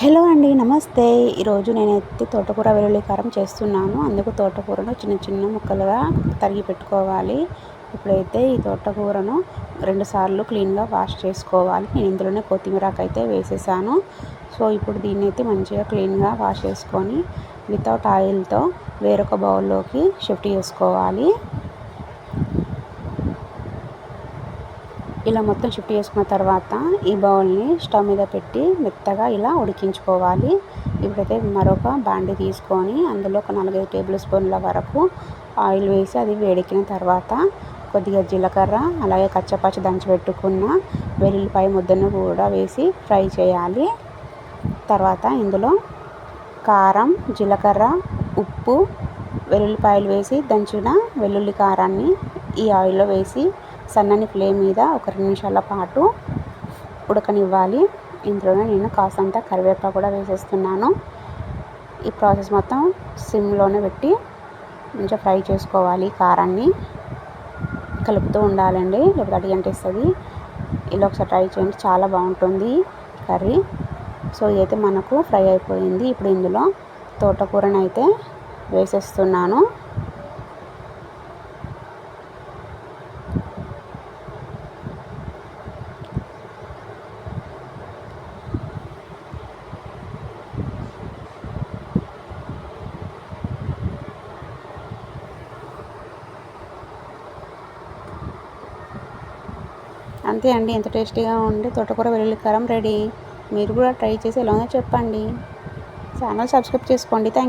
Hello అండి నమస్తే. ఈరోజు నేనైతే తోటకూర వెల్లుల్లి కారం చేస్తున్నాను. అందుకు తోటకూరను చిన్న చిన్న ముక్కలుగా తరిగి పెట్టుకోవాలి. ఇప్పుడైతే ఈ తోటకూరను రెండుసార్లు క్లీన్గా వాష్ చేసుకోవాలి. నేను ఇందులోనే కొత్తిమీరాకు అయితే వేసేసాను. సో ఇప్పుడు దీన్ని అయితే మంచిగా క్లీన్గా వాష్ చేసుకొని వితౌట్ ఆయిల్తో వేరొక బౌల్లోకి షిఫ్ట్ చేసుకోవాలి. ఇలా మొత్తం షిఫ్ట్ చేసుకున్న తర్వాత ఈ బౌల్ని స్టవ్ మీద పెట్టి మెత్తగా ఇలా ఉడికించుకోవాలి. ఇప్పుడైతే మరొక బాండి తీసుకొని అందులో ఒక నాలుగైదు టేబుల్ స్పూన్ల వరకు ఆయిల్ వేసి అది వేడెక్కిన తర్వాత కొద్దిగా జీలకర్ర అలాగే కచ్చపచ్చ దంచి పెట్టుకున్న వెల్లుల్లిపాయ ముద్దను కూడా వేసి ఫ్రై చేయాలి. తర్వాత ఇందులో కారం జీలకర్ర ఉప్పు వెల్లుల్లిపాయలు వేసి దంచిన వెల్లుల్లి కారాన్ని ఈ ఆయిల్లో వేసి సన్నని ఫ్లేమ్ మీద ఒక రెండు నిమిషాల పాటు ఉడకనివ్వాలి. ఇందులోనే నేను కాసంత కరివేపాకు కూడా వేసేస్తున్నాను. ఈ ప్రాసెస్ మొత్తం సిమ్లోనే పెట్టి మంచిగా ఫ్రై చేసుకోవాలి కారాన్ని. కలుపుతూ ఉండాలండి లేకపోతే అడిగి అంటేస్తుంది. ఇలా ఒకసారి ట్రై చేయండి చాలా బాగుంటుంది కర్రీ. సో ఇదైతే మనకు ఫ్రై అయిపోయింది. ఇప్పుడు ఇందులో తోటకూరనైతే వేసేస్తున్నాను. అంతే అండి ఎంత టేస్టీగా ఉండే తోటకూర వెల్లుల్లి కారం రెడీ. మీరు కూడా ట్రై చేసి ఎలా ఉందో చెప్పండి. ఛానల్ సబ్స్క్రైబ్ చేసుకోండి. థ్యాంక్